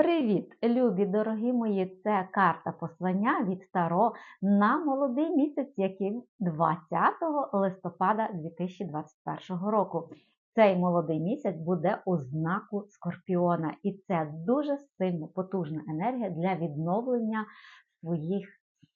Привіт, любі дорогі мої! Це карта послання від Таро на молодий місяць, який 20 листопада 2021 року. Цей молодий місяць буде у знаку Скорпіона, і це дуже сильно потужна енергія для відновлення своїх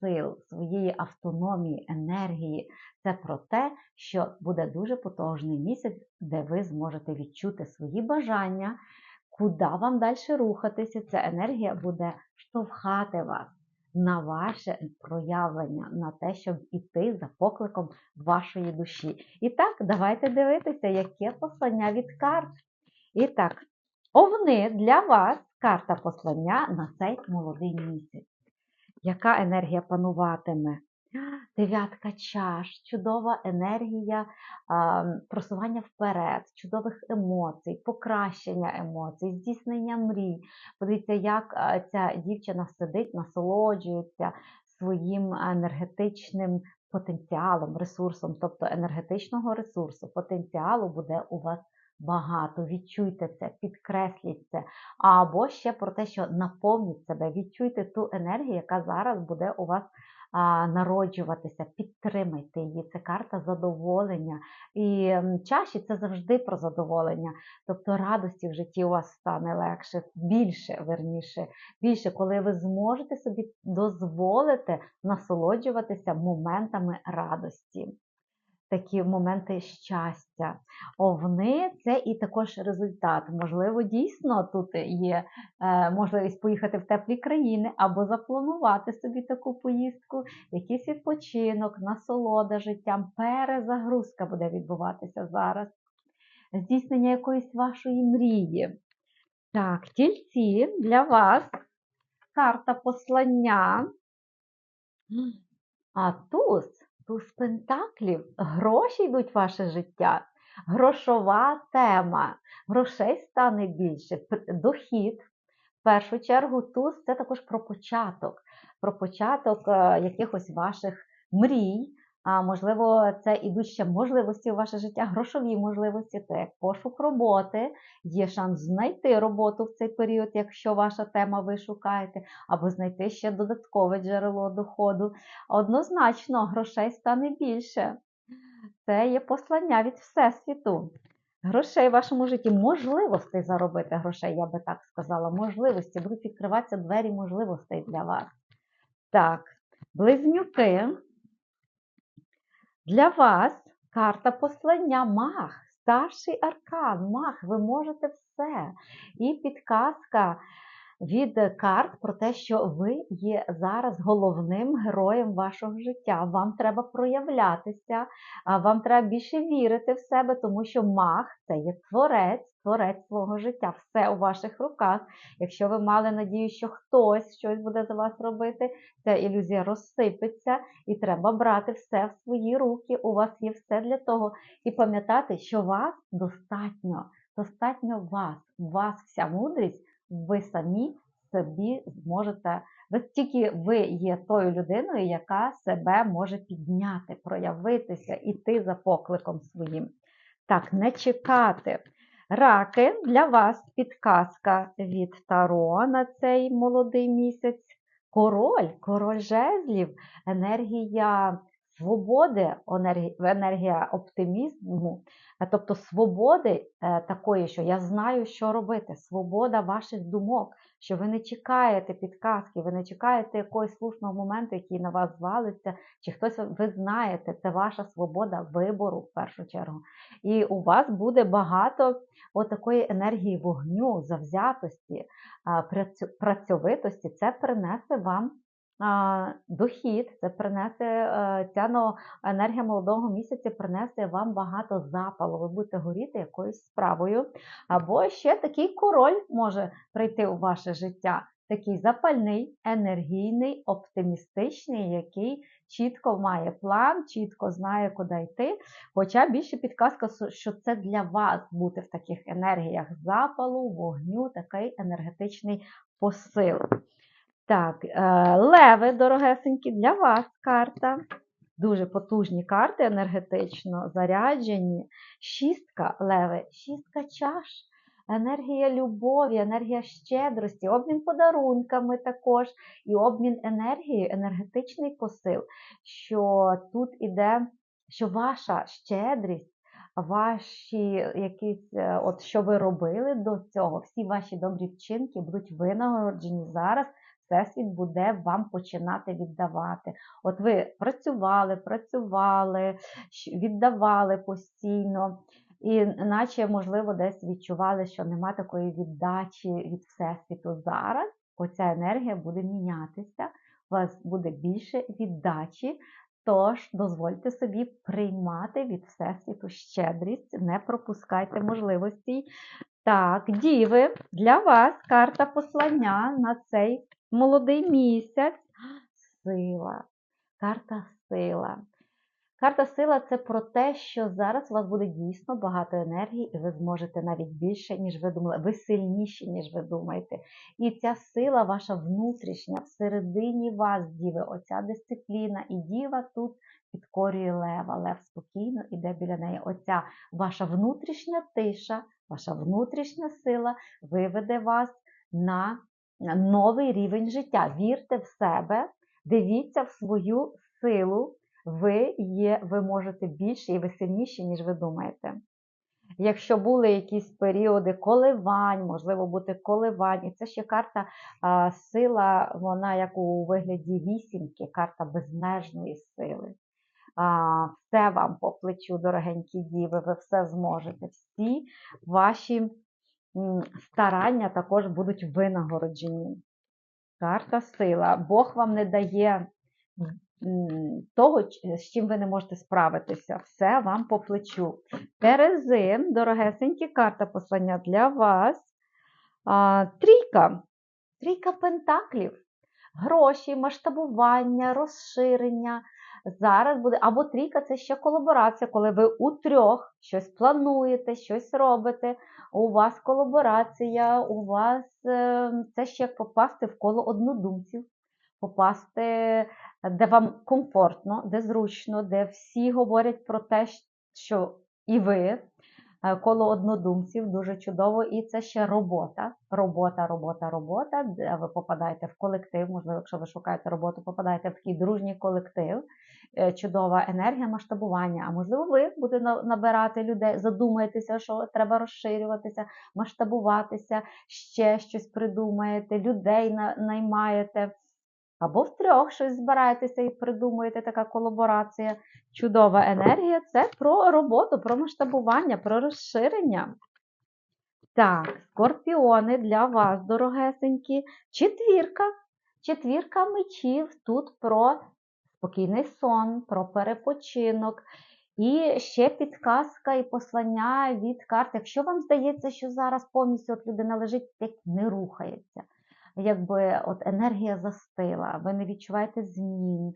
сил, своєї автономії, енергії. Це про те, що буде дуже потужний місяць, де ви зможете відчути свої бажання куди вам далі рухатися. Ця енергія буде штовхати вас на ваше проявлення, на те, щоб іти за покликом вашої душі. І так, давайте дивитися, яке послання від карт. І так, овни для вас карта послання на цей молодий місяць. Яка енергія пануватиме? Дев'ятка чаш, чудова енергія просування вперед, чудових емоцій, покращення емоцій, здійснення мрій. Подивіться, як ця дівчина сидить, насолоджується своїм енергетичним потенціалом, ресурсом, тобто енергетичного ресурсу, потенціалу буде у вас. Багато, відчуйте це, підкресліть це. Або ще про те, що наповніть себе, відчуйте ту енергію, яка зараз буде у вас народжуватися, підтримайте її. Це карта задоволення. І чаші це завжди про задоволення. Тобто радості в житті у вас стане легше, більше, верніше, більше, коли ви зможете собі дозволити насолоджуватися моментами радості такі моменти щастя. Овни це і також результат. Можливо, дійсно тут є е, можливість поїхати в теплі країни або запланувати собі таку поїздку, якийсь відпочинок, насолода життям, перезагрузка буде відбуватися зараз. Здійснення якоїсь вашої мрії. Так, тільці для вас карта послання. А туз Туз пентаклів, гроші йдуть в ваше життя, грошова тема, грошей стане більше, дохід. В першу чергу, туз це також про початок, про початок е, якихось ваших мрій, а можливо, це ідуть ще можливості у ваше життя, грошові можливості, це як пошук роботи, є шанс знайти роботу в цей період, якщо ваша тема ви шукаєте, або знайти ще додаткове джерело доходу. Однозначно, грошей стане більше. Це є послання від Всесвіту. Грошей в вашому житті, можливостей заробити грошей, я би так сказала, можливості, будуть відкриватися двері можливостей для вас. Так, близнюки. Для вас карта послання мах, старший аркан, мах, ви можете все. І підказка від карт про те, що ви є зараз головним героєм вашого життя. Вам треба проявлятися, вам треба більше вірити в себе, тому що мах це є творець, творець свого життя, все у ваших руках. Якщо ви мали надію, що хтось щось буде за вас робити, ця ілюзія розсипеться, і треба брати все в свої руки. У вас є все для того. І пам'ятати, що вас достатньо, достатньо вас, у вас вся мудрість ви самі собі зможете, ви тільки ви є тою людиною, яка себе може підняти, проявитися, іти за покликом своїм. Так, не чекати. Раки для вас підказка від Таро на цей молодий місяць. Король, король жезлів, енергія свободи, енергія оптимізму, тобто свободи е, такої, що я знаю, що робити, свобода ваших думок, що ви не чекаєте підказки, ви не чекаєте якогось слушного моменту, який на вас звалиться, чи хтось ви знаєте, це ваша свобода вибору в першу чергу. І у вас буде багато такої енергії вогню, завзятості, працьовитості. Це принесе вам дохід, це принесе е, ця енергія молодого місяця, принесе вам багато запалу. Ви будете горіти якоюсь справою. Або ще такий король може прийти у ваше життя. Такий запальний, енергійний, оптимістичний, який чітко має план, чітко знає, куди йти. Хоча більше підказка, що це для вас бути в таких енергіях запалу, вогню, такий енергетичний посил. Так, е, леви, дорогесенькі, для вас карта. Дуже потужні карти енергетично заряджені. Шістка леви, шістка чаш. енергія любові, енергія щедрості, обмін подарунками також, і обмін енергією, енергетичний посил, що тут іде, що ваша щедрість, ваші якісь, е, от що ви робили до цього, всі ваші добрі вчинки будуть винагороджені зараз. Всесвіт буде вам починати віддавати. От ви працювали, працювали, віддавали постійно, і наче, можливо, десь відчували, що нема такої віддачі від Всесвіту. Зараз оця енергія буде мінятися, у вас буде більше віддачі. Тож дозвольте собі приймати від Всесвіту щедрість, не пропускайте можливостей. Так, діви, для вас карта послання на цей молодий місяць. Сила. Карта сила. Карта сила це про те, що зараз у вас буде дійсно багато енергії, і ви зможете навіть більше, ніж ви думали. Ви сильніші, ніж ви думаєте. І ця сила, ваша внутрішня, всередині вас, діви, оця дисципліна, і діва тут підкорює лева. Лев спокійно іде біля неї. Оця ваша внутрішня тиша, ваша внутрішня сила виведе вас на новий рівень життя. Вірте в себе, дивіться в свою силу. Ви є, ви можете більше і ви сильніші, ніж ви думаєте. Якщо були якісь періоди коливань, можливо бути коливань, і це ще карта а, сила, вона як у вигляді вісімки, карта безмежної сили. А, все вам по плечу, дорогенькі діви, ви все зможете. Всі ваші старання також будуть винагороджені. Карта сила. Бог вам не дає того, з чим ви не можете справитися. Все вам по плечу. Терези, дорогесенькі, карта послання для вас. А, трійка. Трійка пентаклів. Гроші, масштабування, розширення. Зараз буде, або трійка це ще колаборація, коли ви у трьох щось плануєте, щось робите. У вас колаборація, у вас е, це ще як попасти в коло однодумців, попасти, е, де вам комфортно, де зручно, де всі говорять про те, що і ви. Е, Коло однодумців дуже чудово, і це ще робота. Робота, робота, робота. Де ви попадаєте в колектив. Можливо, якщо ви шукаєте роботу, попадаєте в такий дружній колектив. Е, Чудова енергія масштабування. А можливо, ви будете набирати людей, задумаєтеся, що треба розширюватися, масштабуватися, ще щось придумаєте, людей наймаєте. Або втрьох щось збираєтеся і придумуєте така колаборація. Чудова енергія це про роботу, про масштабування, про розширення. Так, скорпіони для вас, дорогесенькі. Четвірка. Четвірка мечів тут про спокійний сон, про перепочинок. І ще підказка і послання від карт. Якщо вам здається, що зараз повністю от людина лежить, як не рухається. Якби от енергія застила, ви не відчуваєте змін,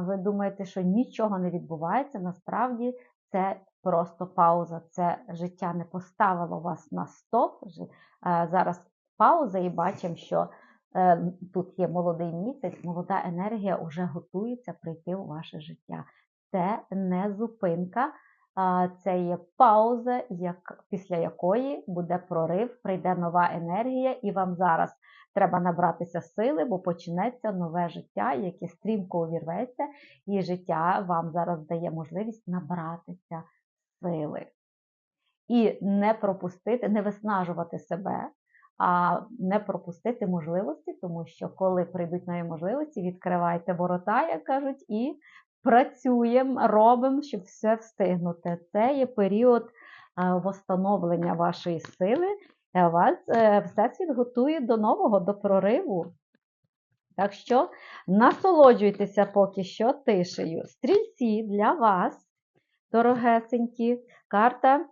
ви думаєте, що нічого не відбувається. Насправді це просто пауза. Це життя не поставило вас на стоп. Зараз пауза, і бачимо, що е, тут є молодий місяць, молода енергія вже готується прийти у ваше життя. Це не зупинка, це є пауза, як, після якої буде прорив, прийде нова енергія, і вам зараз треба набратися сили, бо почнеться нове життя, яке стрімко увірветься, і життя вам зараз дає можливість набратися сили. І не пропустити, не виснажувати себе, а не пропустити можливості, тому що коли прийдуть нові можливості, відкривайте ворота, як кажуть, і працюємо, робимо, щоб все встигнути. Це є період е, восстановлення вашої сили. Е, Вас е, Всесвіт готує до нового, до прориву. Так що насолоджуйтеся поки що тишею. Стрільці для вас, дорогесенькі, карта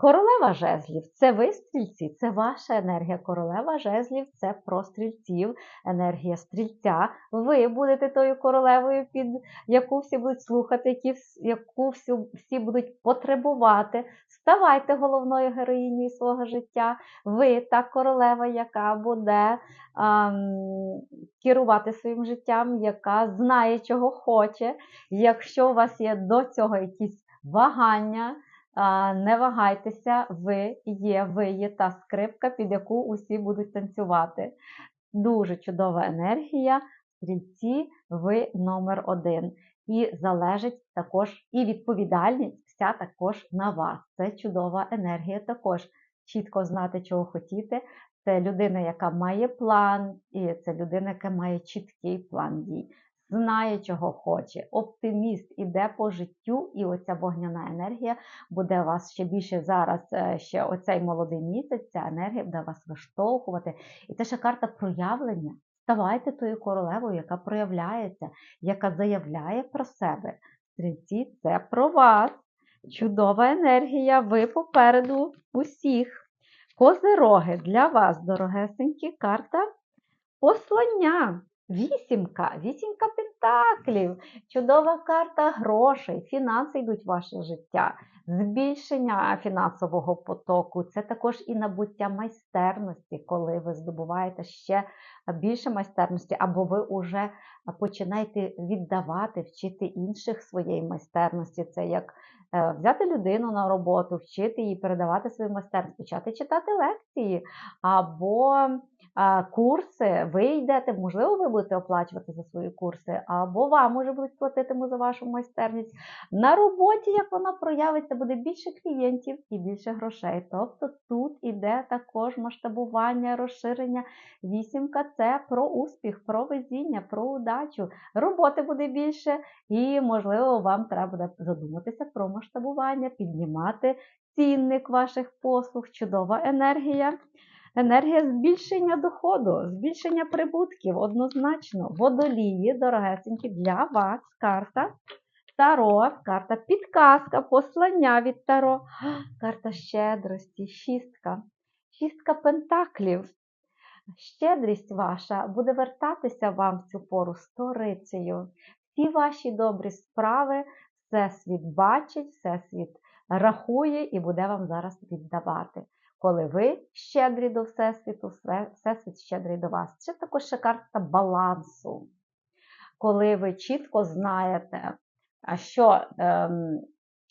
Королева жезлів це ви стрільці, це ваша енергія. Королева жезлів це про стрільців, енергія стрільця. Ви будете тою королевою, під яку всі будуть слухати, яку всі, всі будуть потребувати. Ставайте головною героїнею свого життя. Ви та королева, яка буде ам, керувати своїм життям, яка знає, чого хоче. Якщо у вас є до цього якісь вагання, Не вагайтеся, ви є, ви є та скрипка, під яку усі будуть танцювати. Дуже чудова енергія. Стрільці, ви номер один. І залежить також і відповідальність вся також на вас. Це чудова енергія також. Чітко знати, чого хотіти. Це людина, яка має план, і це людина, яка має чіткий план дій, знає, чого хоче. Оптиміст іде по життю, і оця вогняна енергія буде вас ще більше зараз, е, ще оцей молодий місяць, ця енергія буде вас виштовхувати. І це ще карта проявлення. Ставайте тою королевою, яка проявляється, яка заявляє про себе. Стрільці, це про вас. Чудова енергія, ви попереду усіх. Козироги для вас, дорогесенькі, карта послання. Вісімка, вісімка пентаклів, чудова карта грошей, фінанси йдуть ваше життя, збільшення фінансового потоку. Це також і набуття майстерності, коли ви здобуваєте ще більше майстерності, або ви вже починаєте віддавати, вчити інших своєї майстерності. Це як е, взяти людину на роботу, вчити її, передавати свою майстерність, почати читати лекції або курси, ви йдете, можливо, ви будете оплачувати за свої курси, або вам може будуть платити за вашу майстерність. На роботі, як вона проявиться, буде більше клієнтів і більше грошей. Тобто тут іде також масштабування, розширення. Вісімка це про успіх, про везіння, про удачу. Роботи буде більше, і, можливо, вам треба буде задуматися про масштабування, піднімати цінник ваших послуг, чудова енергія. Енергія збільшення доходу, збільшення прибутків однозначно. Водолії, дорогесенькі, для вас карта. Таро, карта підказка, послання від Таро, карта щедрості, шістка, шістка пентаклів. Щедрість ваша буде вертатися вам в цю пору сторицею. Всі ваші добрі справи, Всесвіт бачить, Всесвіт рахує і буде вам зараз віддавати коли ви щедрі до Всесвіту, Всесвіт щедрий до вас. Це також ще карта балансу. Коли ви чітко знаєте, що ем,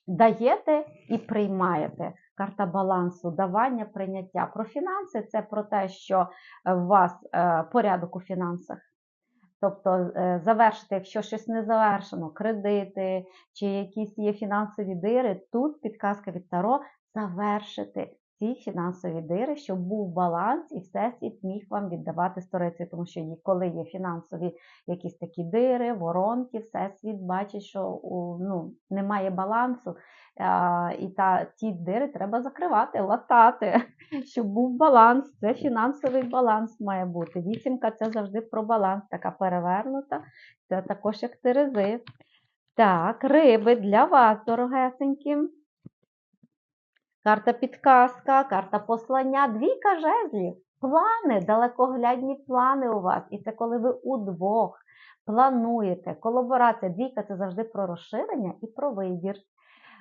даєте і приймаєте. Карта балансу, давання, прийняття. Про фінанси це про те, що у вас е, порядок у фінансах. Тобто е, завершити, якщо щось не завершено, кредити чи якісь є фінансові дири, тут підказка від Таро завершити ці фінансові дири, щоб був баланс і всесвіт міг вам віддавати сторицею, тому що коли є фінансові якісь такі дири, воронки, всесвіт бачить, що ну, немає балансу, і та, ті дири треба закривати, латати, щоб був баланс. Це фінансовий баланс має бути. Вісімка це завжди про баланс, така перевернута, це також як терези. Так, риби для вас, дорогесенькі. Карта підказка, карта послання, двійка жезлів, плани, далекоглядні плани у вас. І це коли ви удвох плануєте. Колаборація, двійка це завжди про розширення і про вибір.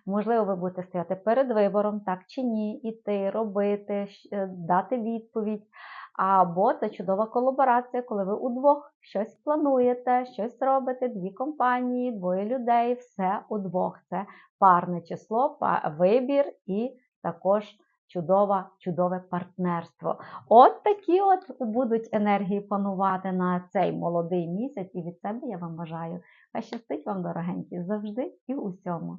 Можливо, ви будете стояти перед вибором, так чи ні, іти, робити, е, дати відповідь. Або це чудова колаборація, коли ви удвох щось плануєте, щось робите, дві компанії, двоє людей, все удвох. Це парне число, вибір і також чудова, чудове партнерство. От такі от будуть енергії панувати на цей молодий місяць, і від себе я вам бажаю. Хай щастить вам, дорогенькі, завжди і у всьому.